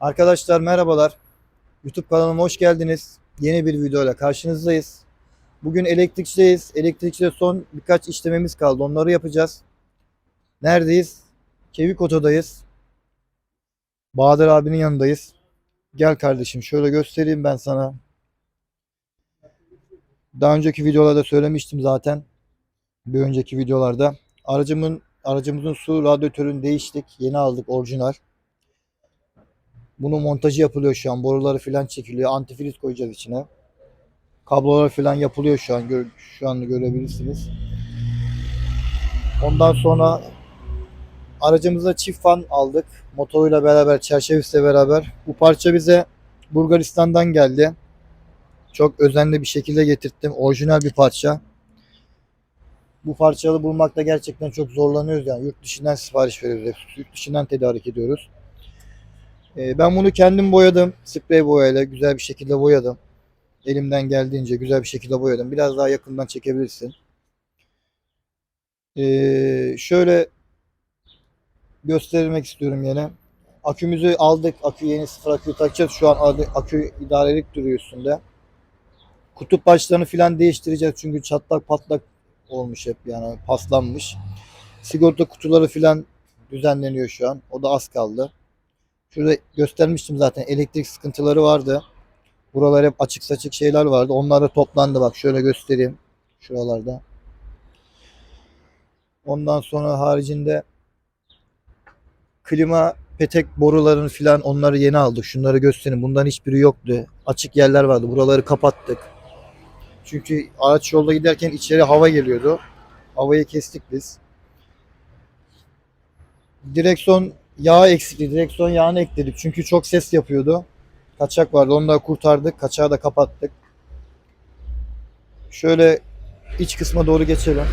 Arkadaşlar merhabalar. YouTube kanalıma hoş geldiniz. Yeni bir videoyla karşınızdayız. Bugün elektrikçideyiz. Elektrikçide son birkaç işlememiz kaldı. Onları yapacağız. Neredeyiz? Kevik Oto'dayız. Bahadır abinin yanındayız. Gel kardeşim şöyle göstereyim ben sana. Daha önceki videolarda söylemiştim zaten. Bir önceki videolarda. Aracımın aracımızın su radyatörünü değiştik. Yeni aldık orijinal. Bunun montajı yapılıyor şu an. Boruları falan çekiliyor. Antifriz koyacağız içine. Kablolar falan yapılıyor şu an. Gör- şu an görebilirsiniz. Ondan sonra aracımıza çift fan aldık. Motoruyla beraber, çerçevesiyle beraber. Bu parça bize Bulgaristan'dan geldi. Çok özenli bir şekilde getirttim. Orijinal bir parça. Bu parçalı bulmakta gerçekten çok zorlanıyoruz yani. Yurt dışından sipariş veriyoruz. Yurt dışından tedarik ediyoruz. Ee, ben bunu kendim boyadım. Sprey boyayla güzel bir şekilde boyadım. Elimden geldiğince güzel bir şekilde boyadım. Biraz daha yakından çekebilirsin. Ee, şöyle göstermek istiyorum yine. Akümüzü aldık. Akü yeni sıfır akü takacağız. Şu an akü idarelik duruyor üstünde. Kutup başlarını filan değiştireceğiz. Çünkü çatlak patlak olmuş hep yani paslanmış. Sigorta kutuları filan düzenleniyor şu an. O da az kaldı. Şurada göstermiştim zaten elektrik sıkıntıları vardı. Buralar hep açık saçık şeyler vardı. Onlar da toplandı bak şöyle göstereyim. Şuralarda. Ondan sonra haricinde klima petek borularını filan onları yeni aldık. Şunları göstereyim. Bundan hiçbiri yoktu. Açık yerler vardı. Buraları kapattık. Çünkü araç yolda giderken içeri hava geliyordu. Havayı kestik biz. Direksiyon yağ eksikliği. Direksiyon yağını ekledik. Çünkü çok ses yapıyordu. Kaçak vardı. Onu da kurtardık. Kaçağı da kapattık. Şöyle iç kısma doğru geçelim.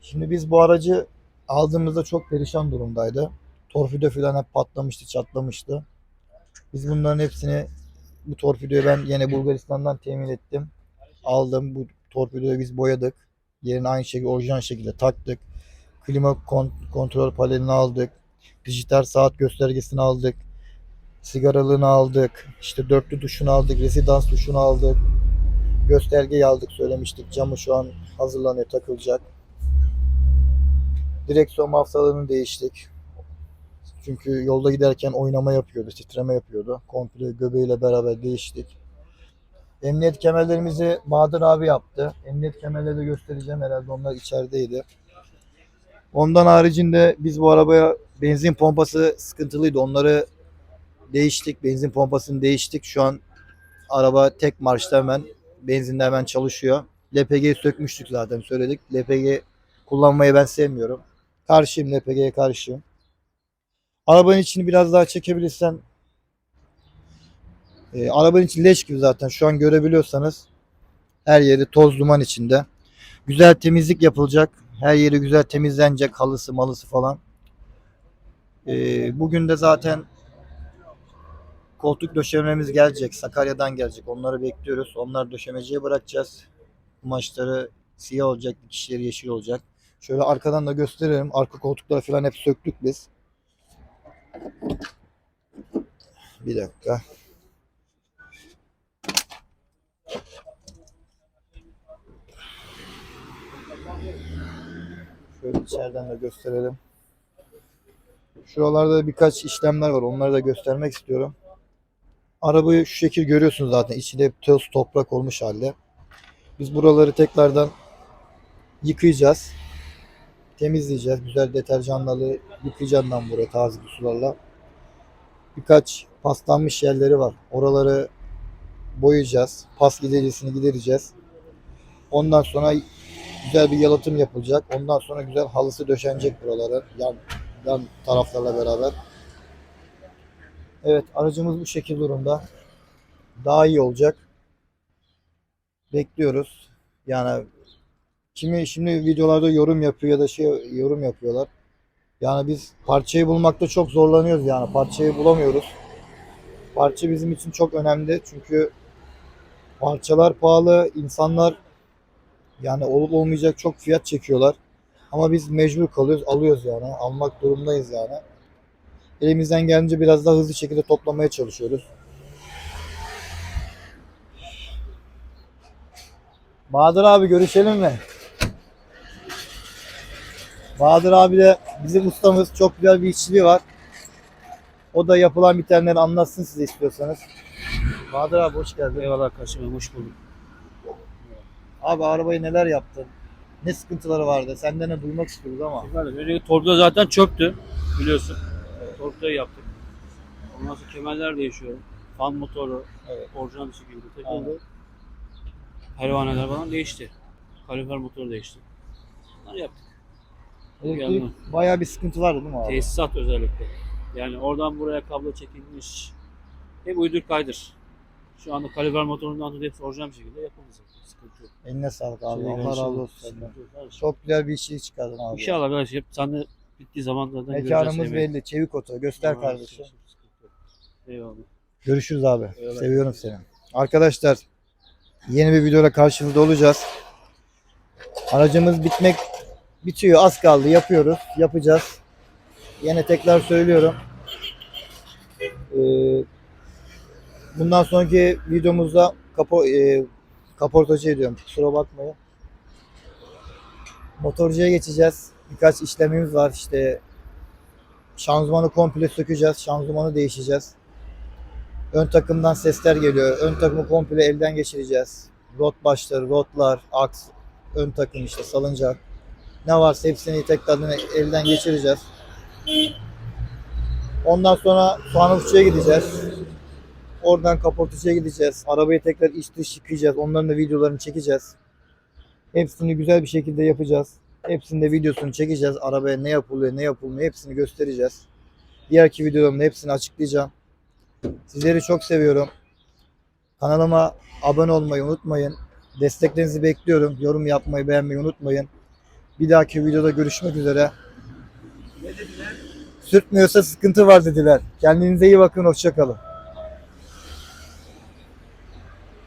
Şimdi biz bu aracı aldığımızda çok perişan durumdaydı. Torpido falan hep patlamıştı, çatlamıştı. Biz bunların hepsini bu torpidoyu ben yine Bulgaristan'dan temin ettim. Aldım. Bu torpidoyu biz boyadık. Yerine aynı şekilde orijinal şekilde taktık. Klima kon- kontrol panelini aldık. Dijital saat göstergesini aldık. Sigaralığını aldık. İşte dörtlü tuşunu aldık. Residans tuşunu aldık. Göstergeyi aldık söylemiştik. Camı şu an hazırlanıyor takılacak. Direksiyon mafsalarını değiştik. Çünkü yolda giderken oynama yapıyordu, titreme yapıyordu. Komple göbeğiyle beraber değiştik. Emniyet kemerlerimizi Bahadır abi yaptı. Emniyet kemerleri de göstereceğim herhalde onlar içerideydi. Ondan haricinde biz bu arabaya benzin pompası sıkıntılıydı. Onları değiştik. Benzin pompasını değiştik. Şu an araba tek marşta hemen benzinde hemen çalışıyor. LPG'yi sökmüştük zaten söyledik. LPG kullanmayı ben sevmiyorum. Karşıyım LPG'ye karşıyım. Arabanın içini biraz daha çekebilirsen e, arabanın içi leş gibi zaten şu an görebiliyorsanız her yeri toz duman içinde. Güzel temizlik yapılacak. Her yeri güzel temizlenecek. Halısı malısı falan. E, bugün de zaten koltuk döşememiz gelecek. Sakarya'dan gelecek. Onları bekliyoruz. Onları döşemeciye bırakacağız. Kumaşları siyah olacak. dikişleri yeşil olacak. Şöyle arkadan da gösteririm. Arka koltukları falan hep söktük biz. Bir dakika. Şöyle içeriden de gösterelim. Şuralarda birkaç işlemler var. Onları da göstermek istiyorum. Arabayı şu şekil görüyorsunuz zaten. İçinde toz toprak olmuş halde. Biz buraları tekrardan yıkayacağız. Temizleyeceğiz. Güzel deterjanlarla yıkayacağım buraya taze sularla. Birkaç paslanmış yerleri var. Oraları boyayacağız. Pas gidericisini gidereceğiz. Ondan sonra güzel bir yalıtım yapılacak. Ondan sonra güzel halısı döşenecek buralara. Yan, yan taraflarla beraber. Evet aracımız bu şekil durumda. Daha iyi olacak. Bekliyoruz. Yani kimi şimdi videolarda yorum yapıyor ya da şey yorum yapıyorlar. Yani biz parçayı bulmakta çok zorlanıyoruz yani parçayı bulamıyoruz. Parça bizim için çok önemli çünkü parçalar pahalı, insanlar Yani olup olmayacak çok fiyat çekiyorlar. Ama biz mecbur kalıyoruz, alıyoruz yani. Almak durumundayız yani. Elimizden gelince biraz daha hızlı şekilde toplamaya çalışıyoruz. Bahadır abi görüşelim mi? Bahadır abi de bizim ustamız çok güzel bir işçiliği var. O da yapılan bitenleri anlatsın size istiyorsanız. Bahadır abi hoş geldin. Eyvallah kardeşim hoş bulduk. Abi arabayı neler yaptın? Ne sıkıntıları vardı? Senden de duymak istiyoruz ama. Efendim önceki torpido zaten çöktü biliyorsun. Torpidoyu yaptık. Ondan sonra kemerler değişiyor. Fan motoru Evet. orijinal bir şekilde takıldı. Pervaneler falan değişti. Kalifer motoru değişti. Bunları yaptık. Geldim. bayağı bir sıkıntı vardı değil mi abi? Tesisat özellikle. Yani oradan buraya kablo çekilmiş. Hep uydur kaydır. Şu anda kalifer motorundan tut hepsi orijinal bir şekilde yapıldı zaten. Sıkıntı yok. Eline sağlık abi. Şey, Allah razı olsun senden. sıkıntı yok kardeşim. Çok güzel bir işçilik çıkardın abi. İnşallah kardeşim. Sen de bittiği zaman zaten Mekanımız belli. Çevik Oto. Göster kardeşim. Eyvallah. Görüşürüz abi. Eyvallah. Seviyorum seni. Arkadaşlar yeni bir videoyla karşınızda olacağız. Aracımız bitmek bitiyor. Az kaldı. Yapıyoruz. Yapacağız. Yine tekrar söylüyorum. Ee, bundan sonraki videomuzda kapo, e, kaportacı diyorum. Kusura bakmayın. Motorcuya geçeceğiz. Birkaç işlemimiz var. İşte şanzımanı komple sökeceğiz. Şanzımanı değişeceğiz. Ön takımdan sesler geliyor. Ön takımı komple elden geçireceğiz. Rot başları, rotlar, aks, ön takım işte salıncak. Ne varsa hepsini tekrardan elden geçireceğiz. Ondan sonra fanusçuya gideceğiz. Oradan kaportacıya gideceğiz. Arabayı tekrar iç dış yıkayacağız. Onların da videolarını çekeceğiz. Hepsini güzel bir şekilde yapacağız. Hepsinin de videosunu çekeceğiz. Arabaya ne yapılıyor, ne yapılmıyor hepsini göstereceğiz. Diğerki videolarımda hepsini açıklayacağım. Sizleri çok seviyorum. Kanalıma abone olmayı unutmayın. Desteklerinizi bekliyorum. Yorum yapmayı, beğenmeyi unutmayın. Bir dahaki videoda görüşmek üzere. Sürtmüyorsa sıkıntı var dediler. Kendinize iyi bakın. Hoşçakalın.